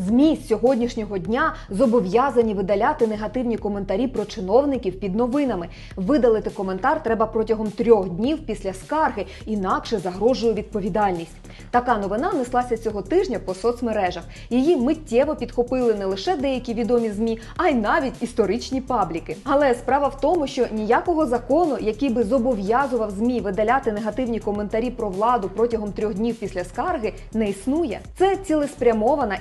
ЗМІ з сьогоднішнього дня зобов'язані видаляти негативні коментарі про чиновників під новинами. Видалити коментар треба протягом трьох днів після скарги, інакше загрожує відповідальність. Така новина неслася цього тижня по соцмережах. Її миттєво підхопили не лише деякі відомі змі, а й навіть історичні пабліки. Але справа в тому, що ніякого закону, який би зобов'язував змі видаляти негативні коментарі про владу протягом трьох днів після скарги, не існує. Це цілеспрямована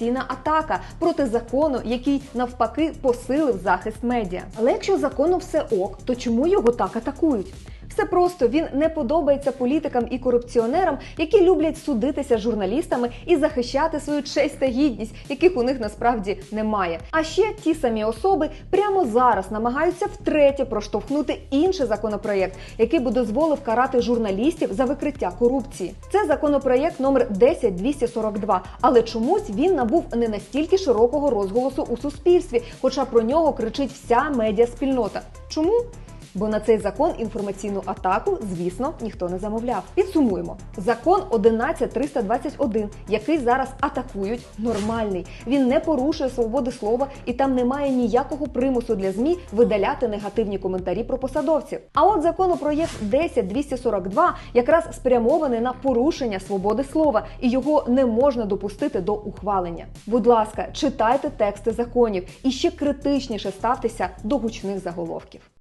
інформаційна атака проти закону, який навпаки посилив захист медіа. Але якщо закону все ок, то чому його так атакують? Все просто він не подобається політикам і корупціонерам, які люблять судитися з журналістами і захищати свою честь та гідність, яких у них насправді немає. А ще ті самі особи прямо зараз намагаються втретє проштовхнути інший законопроєкт, який би дозволив карати журналістів за викриття корупції. Це законопроєкт номер 10242, але чомусь він набув не настільки широкого розголосу у суспільстві, хоча про нього кричить вся медіаспільнота. Чому? Бо на цей закон інформаційну атаку, звісно, ніхто не замовляв. Підсумуємо: закон 11321, який зараз атакують, нормальний. Він не порушує свободи слова і там немає ніякого примусу для змі видаляти негативні коментарі про посадовців. А от законопроєкт 10242 якраз спрямований на порушення свободи слова, і його не можна допустити до ухвалення. Будь ласка, читайте тексти законів і ще критичніше ставтеся до гучних заголовків.